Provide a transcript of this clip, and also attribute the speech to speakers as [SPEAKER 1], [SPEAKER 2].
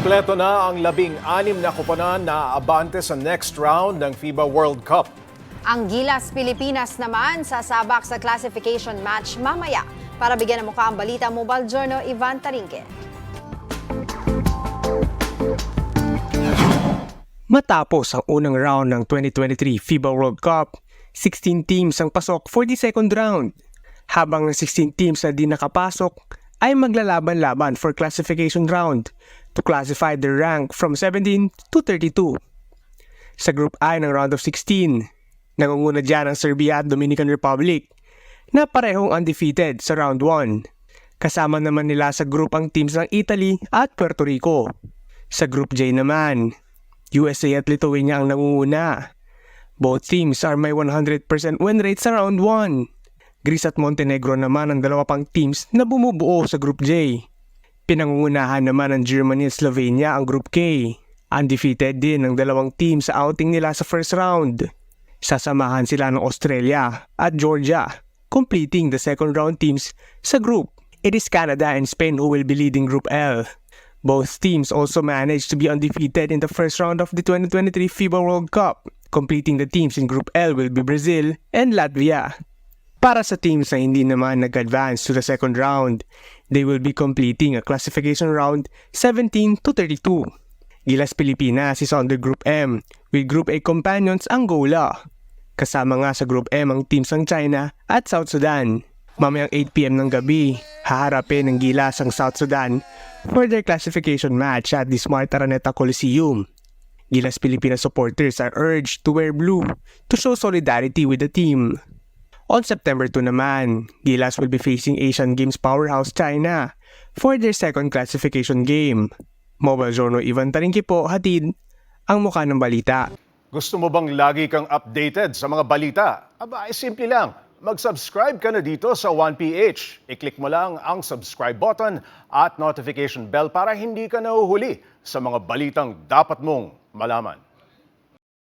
[SPEAKER 1] Kumpleto na ang labing-anim na koponan na abante sa next round ng FIBA World Cup.
[SPEAKER 2] Ang Gilas Pilipinas naman sasabak sa classification match mamaya. Para bigyan ng mukha ang balita, Mobile Journal Ivan Tarinque.
[SPEAKER 3] Matapos ang unang round ng 2023 FIBA World Cup, 16 teams ang pasok for the second round. Habang ang 16 teams na di nakapasok ay maglalaban-laban for classification round to classify their rank from 17 to 32. Sa Group I ng round of 16, nangunguna dyan ang Serbia at Dominican Republic na parehong undefeated sa round 1. Kasama naman nila sa group ang teams ng Italy at Puerto Rico. Sa Group J naman, USA at Lithuania ang nangunguna. Both teams are may 100% win rate sa round 1. Greece at Montenegro naman ang dalawa pang teams na bumubuo sa Group J. Pinangungunahan naman ng Germany at Slovenia ang Group K. Undefeated din ang dalawang team sa outing nila sa first round. Sasamahan sila ng Australia at Georgia, completing the second round teams sa group. It is Canada and Spain who will be leading Group L. Both teams also managed to be undefeated in the first round of the 2023 FIBA World Cup. Completing the teams in Group L will be Brazil and Latvia. Para sa teams na hindi naman nag-advance to the second round, they will be completing a classification round 17 to 32. Gilas Pilipinas is under Group M with Group A companions Angola. Kasama nga sa Group M ang teams ng China at South Sudan. Mamayang 8pm ng gabi, haharapin ng Gilas ang South Sudan for their classification match at the Smart Araneta Coliseum. Gilas Pilipinas supporters are urged to wear blue to show solidarity with the team. On September 2 naman, Gilas will be facing Asian Games powerhouse China for their second classification game. Mobile Journal Ivan Tarinki po hatid ang mukha ng balita.
[SPEAKER 1] Gusto mo bang lagi kang updated sa mga balita? Aba, ay simple lang. Mag-subscribe ka na dito sa 1PH. I-click mo lang ang subscribe button at notification bell para hindi ka nahuhuli sa mga balitang dapat mong malaman.